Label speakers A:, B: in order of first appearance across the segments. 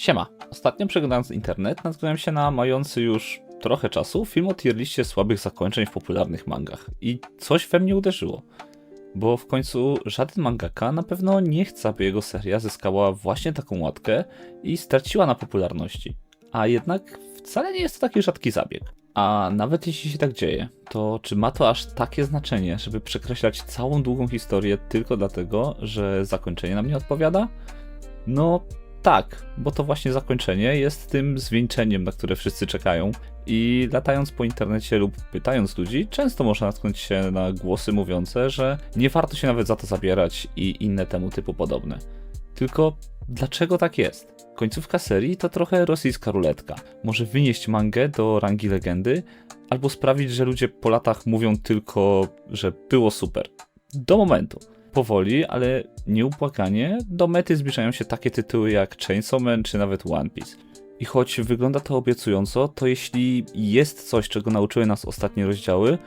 A: Siema. Ostatnio przeglądając internet natknąłem się na mający już trochę czasu film o słabych zakończeń w popularnych mangach. I coś we mnie uderzyło. Bo w końcu żaden mangaka na pewno nie chce, aby jego seria zyskała właśnie taką łatkę i straciła na popularności. A jednak wcale nie jest to taki rzadki zabieg. A nawet jeśli się tak dzieje, to czy ma to aż takie znaczenie, żeby przekreślać całą długą historię tylko dlatego, że zakończenie nam nie odpowiada? No tak, bo to właśnie zakończenie jest tym zwieńczeniem, na które wszyscy czekają. I latając po internecie lub pytając ludzi, często można natknąć się na głosy mówiące, że nie warto się nawet za to zabierać i inne temu typu podobne. Tylko dlaczego tak jest? Końcówka serii to trochę rosyjska ruletka. Może wynieść mangę do rangi legendy, albo sprawić, że ludzie po latach mówią tylko, że było super. Do momentu. Powoli, ale nieubłaganie, do mety zbliżają się takie tytuły jak Chainsaw Man czy nawet One Piece. I choć wygląda to obiecująco, to jeśli jest coś, czego nauczyły nas ostatnie rozdziały,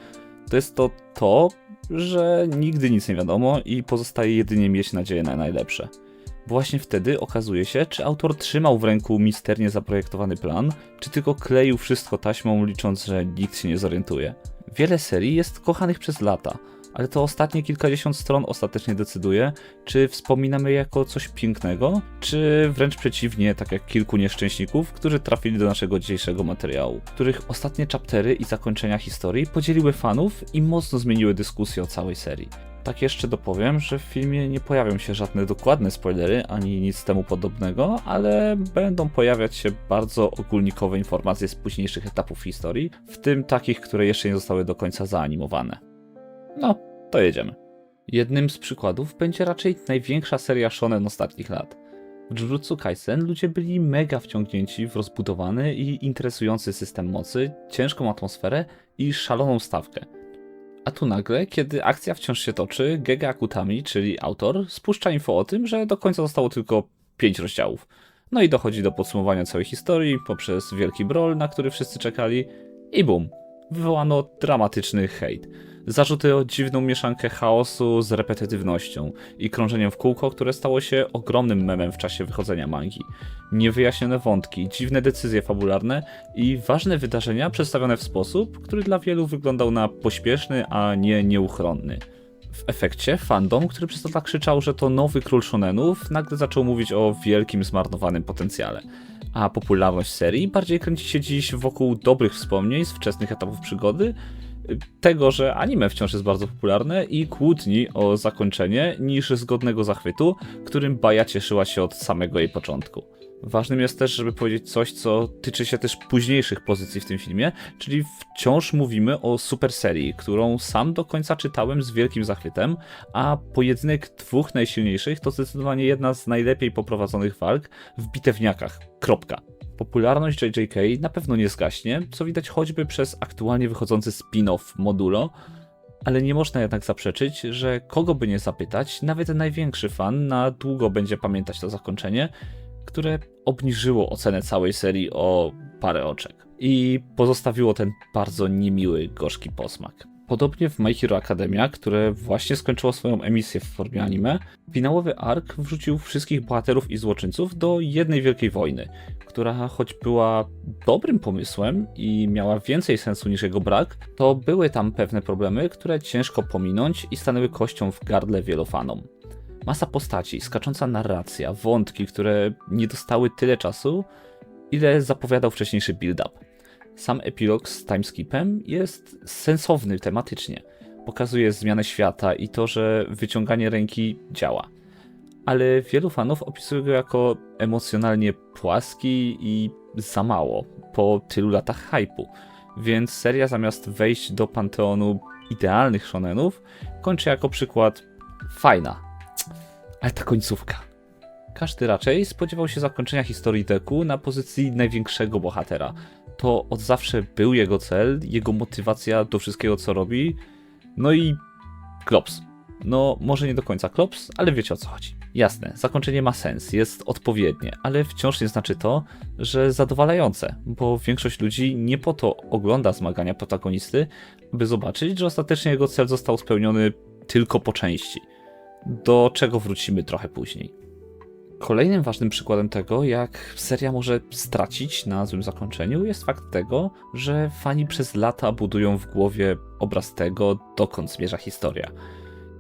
A: to jest to to, że nigdy nic nie wiadomo i pozostaje jedynie mieć nadzieję na najlepsze. Właśnie wtedy okazuje się, czy autor trzymał w ręku misternie zaprojektowany plan, czy tylko kleił wszystko taśmą, licząc, że nikt się nie zorientuje. Wiele serii jest kochanych przez lata, ale to ostatnie kilkadziesiąt stron ostatecznie decyduje, czy wspominamy je jako coś pięknego, czy wręcz przeciwnie, tak jak kilku nieszczęśników, którzy trafili do naszego dzisiejszego materiału, których ostatnie chaptery i zakończenia historii podzieliły fanów i mocno zmieniły dyskusję o całej serii. Tak jeszcze dopowiem, że w filmie nie pojawią się żadne dokładne spoilery ani nic temu podobnego, ale będą pojawiać się bardzo ogólnikowe informacje z późniejszych etapów historii, w tym takich, które jeszcze nie zostały do końca zaanimowane. No, to jedziemy. Jednym z przykładów będzie raczej największa seria shonen ostatnich lat. W Jujutsu Kaisen ludzie byli mega wciągnięci w rozbudowany i interesujący system mocy, ciężką atmosferę i szaloną stawkę. A tu nagle, kiedy akcja wciąż się toczy, Gege Akutami, czyli autor, spuszcza info o tym, że do końca zostało tylko 5 rozdziałów. No i dochodzi do podsumowania całej historii poprzez wielki brawl, na który wszyscy czekali i bum, wywołano dramatyczny hejt. Zarzuty o dziwną mieszankę chaosu z repetytywnością i krążeniem w kółko, które stało się ogromnym memem w czasie wychodzenia mangi. Niewyjaśnione wątki, dziwne decyzje fabularne i ważne wydarzenia przedstawione w sposób, który dla wielu wyglądał na pośpieszny, a nie nieuchronny. W efekcie fandom, który przez lata krzyczał, że to nowy król shonenów, nagle zaczął mówić o wielkim zmarnowanym potencjale. A popularność serii bardziej kręci się dziś wokół dobrych wspomnień z wczesnych etapów przygody, tego, że anime wciąż jest bardzo popularne i kłótni o zakończenie niż zgodnego zachwytu, którym Baja cieszyła się od samego jej początku. Ważnym jest też, żeby powiedzieć coś, co tyczy się też późniejszych pozycji w tym filmie, czyli wciąż mówimy o super serii, którą sam do końca czytałem z wielkim zachwytem, a pojedynek dwóch najsilniejszych to zdecydowanie jedna z najlepiej poprowadzonych walk w bitewniakach. Kropka. Popularność JJK na pewno nie zgaśnie, co widać choćby przez aktualnie wychodzący spin-off Modulo, ale nie można jednak zaprzeczyć, że kogo by nie zapytać, nawet największy fan na długo będzie pamiętać to zakończenie, które obniżyło ocenę całej serii o parę oczek i pozostawiło ten bardzo niemiły, gorzki posmak. Podobnie w My Hero Academia, które właśnie skończyło swoją emisję w formie anime, finałowy ark wrzucił wszystkich bohaterów i złoczyńców do jednej wielkiej wojny, która choć była dobrym pomysłem i miała więcej sensu niż jego brak, to były tam pewne problemy, które ciężko pominąć i stanęły kością w gardle wielu fanom. Masa postaci, skacząca narracja, wątki, które nie dostały tyle czasu, ile zapowiadał wcześniejszy build-up. Sam epilog z timeskipem jest sensowny tematycznie. Pokazuje zmianę świata i to, że wyciąganie ręki działa. Ale wielu fanów opisuje go jako emocjonalnie płaski i za mało po tylu latach hypu. Więc seria zamiast wejść do panteonu idealnych shonenów, kończy jako przykład fajna. Ale ta końcówka. Każdy raczej spodziewał się zakończenia historii Deku na pozycji największego bohatera. To od zawsze był jego cel, jego motywacja do wszystkiego, co robi. No i klops. No, może nie do końca klops, ale wiecie o co chodzi. Jasne, zakończenie ma sens, jest odpowiednie, ale wciąż nie znaczy to, że zadowalające, bo większość ludzi nie po to ogląda zmagania protagonisty, by zobaczyć, że ostatecznie jego cel został spełniony tylko po części. Do czego wrócimy trochę później. Kolejnym ważnym przykładem tego, jak seria może stracić na złym zakończeniu, jest fakt tego, że fani przez lata budują w głowie obraz tego, dokąd zmierza historia.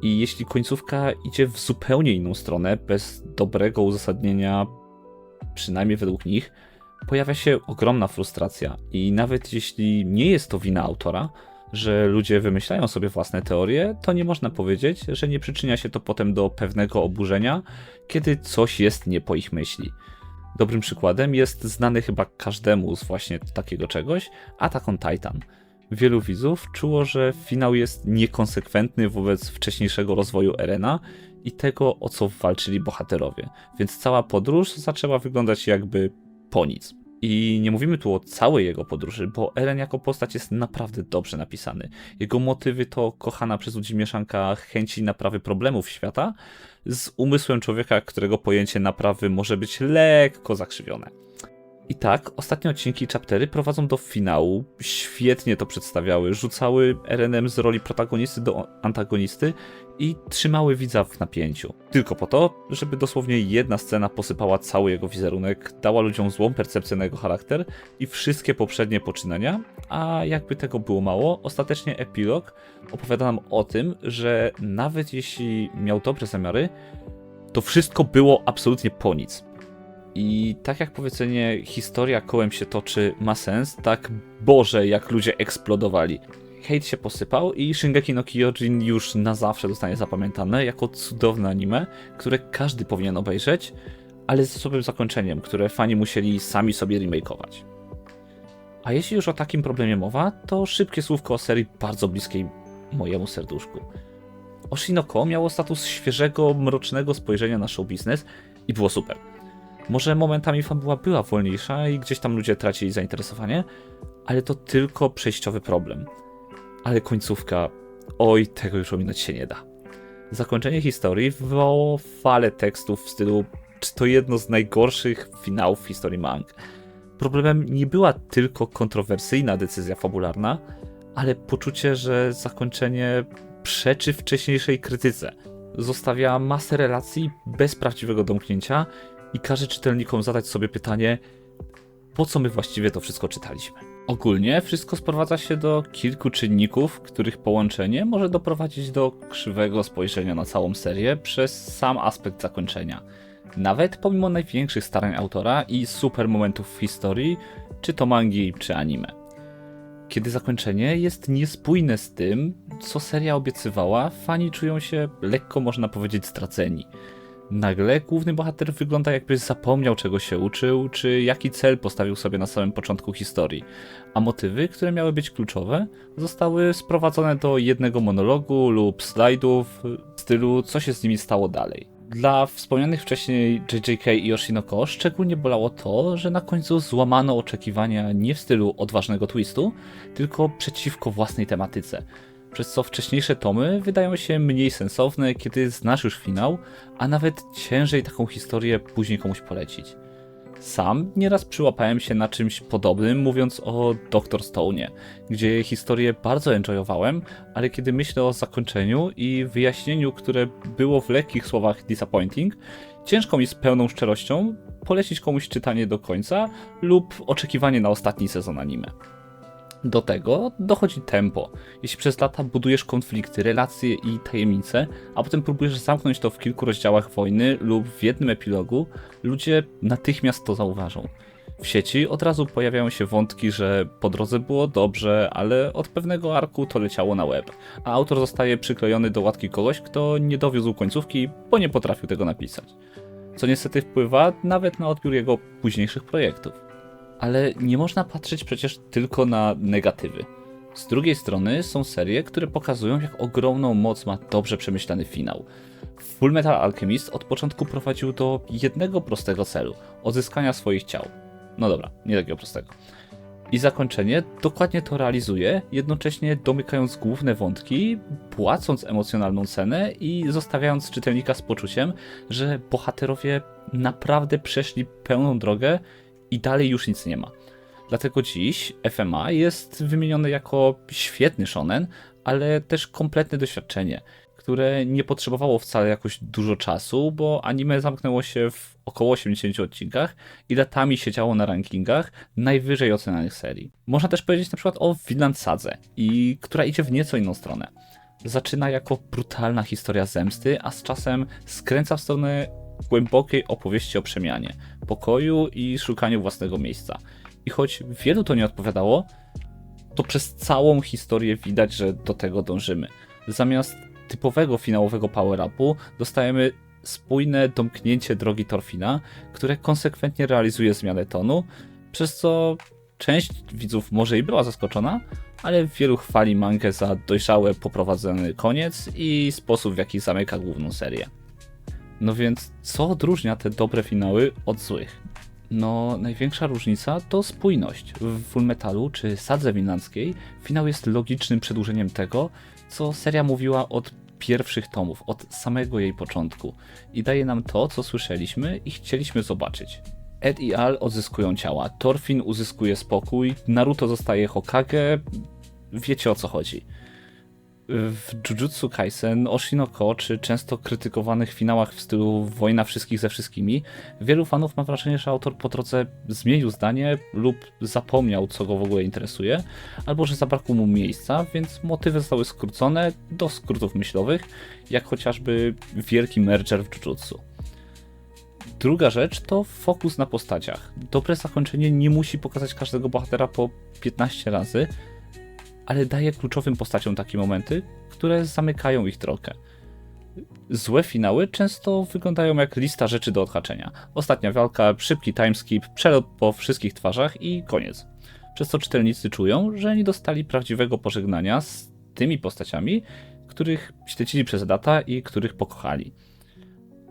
A: I jeśli końcówka idzie w zupełnie inną stronę, bez dobrego uzasadnienia, przynajmniej według nich, pojawia się ogromna frustracja. I nawet jeśli nie jest to wina autora, że ludzie wymyślają sobie własne teorie, to nie można powiedzieć, że nie przyczynia się to potem do pewnego oburzenia, kiedy coś jest nie po ich myśli. Dobrym przykładem jest znany chyba każdemu z właśnie takiego czegoś Attack on Titan. Wielu widzów czuło, że finał jest niekonsekwentny wobec wcześniejszego rozwoju Erena i tego, o co walczyli bohaterowie, więc cała podróż zaczęła wyglądać jakby po nic. I nie mówimy tu o całej jego podróży, bo Eren jako postać jest naprawdę dobrze napisany. Jego motywy to kochana przez ludzi mieszanka chęci naprawy problemów świata z umysłem człowieka, którego pojęcie naprawy może być lekko zakrzywione. I tak, ostatnie odcinki chaptery prowadzą do finału, świetnie to przedstawiały, rzucały Erenem z roli protagonisty do antagonisty i trzymały widza w napięciu. Tylko po to, żeby dosłownie jedna scena posypała cały jego wizerunek, dała ludziom złą percepcję na jego charakter i wszystkie poprzednie poczynania, a jakby tego było mało, ostatecznie epilog opowiada nam o tym, że nawet jeśli miał dobre zamiary, to wszystko było absolutnie po nic. I tak jak powiedzenie historia kołem się toczy ma sens, tak Boże jak ludzie eksplodowali. Hate się posypał i Shingeki no Kyojin już na zawsze zostanie zapamiętane jako cudowne anime, które każdy powinien obejrzeć, ale z osobowym zakończeniem, które fani musieli sami sobie remakeować. A jeśli już o takim problemie mowa, to szybkie słówko o serii bardzo bliskiej mojemu serduszku. Oshinoko miało status świeżego, mrocznego spojrzenia na show biznes i było super. Może momentami fabuła była wolniejsza i gdzieś tam ludzie tracili zainteresowanie, ale to tylko przejściowy problem. Ale końcówka, oj, tego już ominąć się nie da. Zakończenie historii wywołało falę tekstów w stylu czy to jedno z najgorszych finałów w historii mang. Problemem nie była tylko kontrowersyjna decyzja fabularna, ale poczucie, że zakończenie przeczy wcześniejszej krytyce. Zostawia masę relacji bez prawdziwego domknięcia i każe czytelnikom zadać sobie pytanie, po co my właściwie to wszystko czytaliśmy. Ogólnie wszystko sprowadza się do kilku czynników, których połączenie może doprowadzić do krzywego spojrzenia na całą serię przez sam aspekt zakończenia. Nawet pomimo największych starań autora i super momentów w historii, czy to mangi, czy anime. Kiedy zakończenie jest niespójne z tym, co seria obiecywała, fani czują się lekko, można powiedzieć, straceni. Nagle główny bohater wygląda jakby zapomniał czego się uczył, czy jaki cel postawił sobie na samym początku historii, a motywy, które miały być kluczowe, zostały sprowadzone do jednego monologu lub slajdów w stylu co się z nimi stało dalej. Dla wspomnianych wcześniej JJK i Oshinoko szczególnie bolało to, że na końcu złamano oczekiwania nie w stylu odważnego twistu, tylko przeciwko własnej tematyce przez co wcześniejsze tomy wydają się mniej sensowne, kiedy znasz już finał, a nawet ciężej taką historię później komuś polecić. Sam nieraz przyłapałem się na czymś podobnym, mówiąc o Dr. Stone'ie, gdzie historię bardzo enjoyowałem, ale kiedy myślę o zakończeniu i wyjaśnieniu, które było w lekkich słowach disappointing, ciężko mi z pełną szczerością polecić komuś czytanie do końca lub oczekiwanie na ostatni sezon anime. Do tego dochodzi tempo. Jeśli przez lata budujesz konflikty, relacje i tajemnice, a potem próbujesz zamknąć to w kilku rozdziałach wojny lub w jednym epilogu, ludzie natychmiast to zauważą. W sieci od razu pojawiają się wątki, że po drodze było dobrze, ale od pewnego arku to leciało na web, a autor zostaje przyklejony do łatki kogoś, kto nie dowiózł końcówki, bo nie potrafił tego napisać. Co niestety wpływa nawet na odbiór jego późniejszych projektów ale nie można patrzeć przecież tylko na negatywy. Z drugiej strony są serie, które pokazują, jak ogromną moc ma dobrze przemyślany finał. Full Metal Alchemist od początku prowadził do jednego prostego celu odzyskania swoich ciał. No dobra, nie takiego prostego. I zakończenie dokładnie to realizuje, jednocześnie domykając główne wątki, płacąc emocjonalną cenę i zostawiając czytelnika z poczuciem, że bohaterowie naprawdę przeszli pełną drogę i dalej już nic nie ma. Dlatego dziś FMA jest wymieniony jako świetny shonen, ale też kompletne doświadczenie, które nie potrzebowało wcale jakoś dużo czasu, bo anime zamknęło się w około 80 odcinkach i latami siedziało na rankingach najwyżej ocenianych serii. Można też powiedzieć na przykład o Vinland Sadze, i która idzie w nieco inną stronę. Zaczyna jako brutalna historia zemsty, a z czasem skręca w stronę głębokiej opowieści o przemianie, pokoju i szukaniu własnego miejsca. I choć wielu to nie odpowiadało, to przez całą historię widać, że do tego dążymy. Zamiast typowego finałowego power-upu dostajemy spójne domknięcie drogi Torfina, które konsekwentnie realizuje zmianę tonu, przez co część widzów może i była zaskoczona, ale wielu chwali mangę za dojrzały, poprowadzony koniec i sposób w jaki zamyka główną serię. No więc co odróżnia te dobre finały od złych? No, największa różnica to spójność. W Fullmetalu czy Sadze Winlandzkiej finał jest logicznym przedłużeniem tego, co seria mówiła od pierwszych tomów, od samego jej początku i daje nam to, co słyszeliśmy i chcieliśmy zobaczyć. Ed i Al odzyskują ciała, Thorfinn uzyskuje spokój, Naruto zostaje Hokage, wiecie o co chodzi. W Jujutsu Kaisen, Oshinoko, czy często krytykowanych finałach w stylu wojna wszystkich ze wszystkimi, wielu fanów ma wrażenie, że autor po drodze zmienił zdanie lub zapomniał, co go w ogóle interesuje, albo że zabrakło mu miejsca, więc motywy zostały skrócone do skrótów myślowych, jak chociażby wielki merger w Jujutsu. Druga rzecz to fokus na postaciach. Dobre zakończenie nie musi pokazać każdego bohatera po 15 razy, ale daje kluczowym postaciom takie momenty, które zamykają ich drogę. Złe finały często wyglądają jak lista rzeczy do odhaczenia. Ostatnia walka, szybki timeskip, przelot po wszystkich twarzach i koniec. Przez co czytelnicy czują, że nie dostali prawdziwego pożegnania z tymi postaciami, których śledzili przez lata i których pokochali.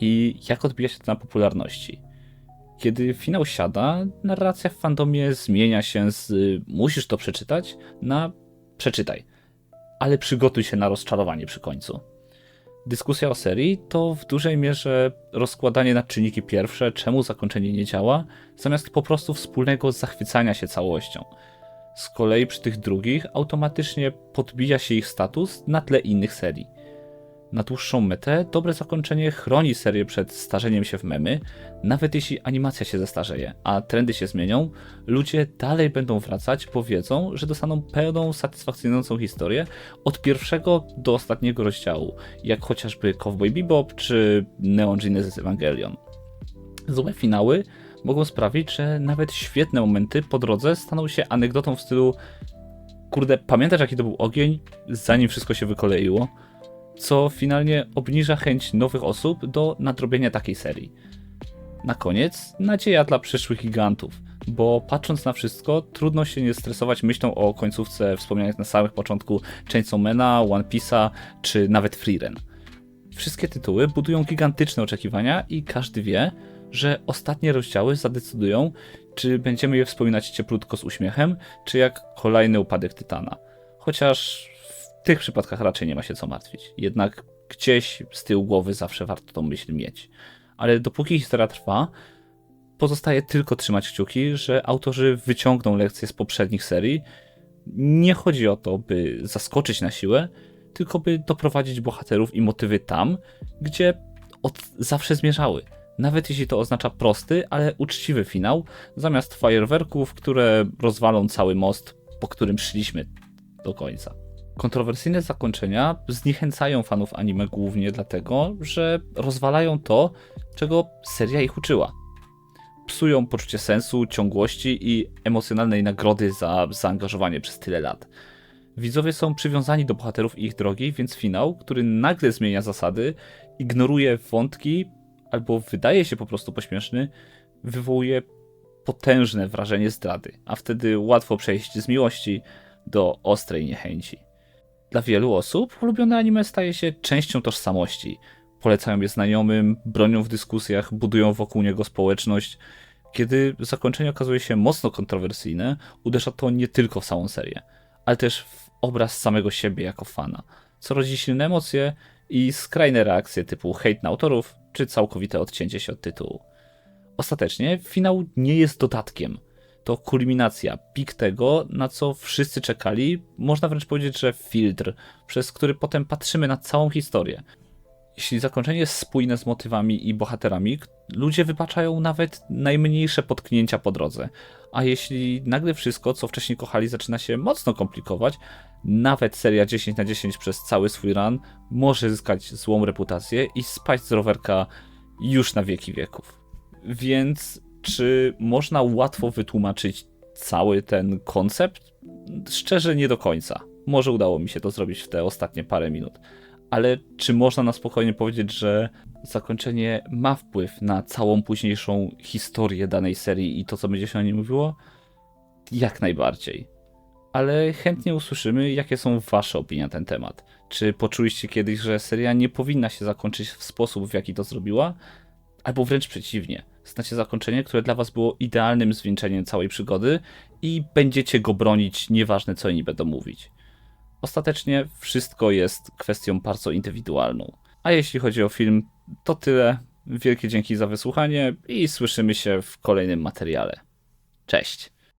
A: I jak odbija się to na popularności? Kiedy finał siada, narracja w fandomie zmienia się z musisz to przeczytać na przeczytaj, ale przygotuj się na rozczarowanie przy końcu. Dyskusja o serii to w dużej mierze rozkładanie na czynniki pierwsze, czemu zakończenie nie działa, zamiast po prostu wspólnego zachwycania się całością. Z kolei przy tych drugich automatycznie podbija się ich status na tle innych serii. Na dłuższą metę dobre zakończenie chroni serię przed starzeniem się w memy, nawet jeśli animacja się zestarzeje, a trendy się zmienią, ludzie dalej będą wracać, bo wiedzą, że dostaną pełną, satysfakcjonującą historię od pierwszego do ostatniego rozdziału, jak chociażby Cowboy Bebop czy Neon Genesis Evangelion. Złe finały mogą sprawić, że nawet świetne momenty po drodze staną się anegdotą w stylu kurde, pamiętasz jaki to był ogień, zanim wszystko się wykoleiło? Co finalnie obniża chęć nowych osób do nadrobienia takiej serii. Na koniec nadzieja dla przyszłych gigantów, bo patrząc na wszystko, trudno się nie stresować myślą o końcówce wspomnianych na samym początku Chainsaw Mana, One Piece'a czy nawet Freeren. Wszystkie tytuły budują gigantyczne oczekiwania i każdy wie, że ostatnie rozdziały zadecydują, czy będziemy je wspominać cieplutko z uśmiechem, czy jak kolejny upadek Tytana. Chociaż tych przypadkach raczej nie ma się co martwić. Jednak gdzieś z tyłu głowy zawsze warto tą myśl mieć. Ale dopóki historia trwa, pozostaje tylko trzymać kciuki, że autorzy wyciągną lekcje z poprzednich serii. Nie chodzi o to, by zaskoczyć na siłę, tylko by doprowadzić bohaterów i motywy tam, gdzie od zawsze zmierzały. Nawet jeśli to oznacza prosty, ale uczciwy finał, zamiast fajerwerków, które rozwalą cały most, po którym szliśmy do końca. Kontrowersyjne zakończenia zniechęcają fanów anime głównie dlatego, że rozwalają to, czego seria ich uczyła. Psują poczucie sensu, ciągłości i emocjonalnej nagrody za zaangażowanie przez tyle lat. Widzowie są przywiązani do bohaterów i ich drogi, więc finał, który nagle zmienia zasady, ignoruje wątki albo wydaje się po prostu pośmieszny, wywołuje potężne wrażenie zdrady, a wtedy łatwo przejść z miłości do ostrej niechęci. Dla wielu osób ulubione anime staje się częścią tożsamości. Polecają je znajomym, bronią w dyskusjach, budują wokół niego społeczność. Kiedy zakończenie okazuje się mocno kontrowersyjne, uderza to nie tylko w samą serię, ale też w obraz samego siebie jako fana, co rodzi silne emocje i skrajne reakcje typu hejt na autorów, czy całkowite odcięcie się od tytułu. Ostatecznie finał nie jest dodatkiem, to kulminacja, pik tego, na co wszyscy czekali, można wręcz powiedzieć, że filtr, przez który potem patrzymy na całą historię. Jeśli zakończenie jest spójne z motywami i bohaterami, ludzie wybaczają nawet najmniejsze potknięcia po drodze. A jeśli nagle wszystko, co wcześniej kochali, zaczyna się mocno komplikować, nawet seria 10 na 10 przez cały swój run może zyskać złą reputację i spaść z rowerka już na wieki wieków. Więc czy można łatwo wytłumaczyć cały ten koncept? Szczerze nie do końca. Może udało mi się to zrobić w te ostatnie parę minut. Ale czy można na spokojnie powiedzieć, że zakończenie ma wpływ na całą późniejszą historię danej serii i to, co będzie się o niej mówiło? Jak najbardziej. Ale chętnie usłyszymy, jakie są Wasze opinie na ten temat. Czy poczuliście kiedyś, że seria nie powinna się zakończyć w sposób, w jaki to zrobiła? Albo wręcz przeciwnie. Znacie zakończenie, które dla Was było idealnym zwieńczeniem całej przygody i będziecie go bronić, nieważne co inni będą mówić. Ostatecznie wszystko jest kwestią bardzo indywidualną. A jeśli chodzi o film, to tyle. Wielkie dzięki za wysłuchanie i słyszymy się w kolejnym materiale. Cześć!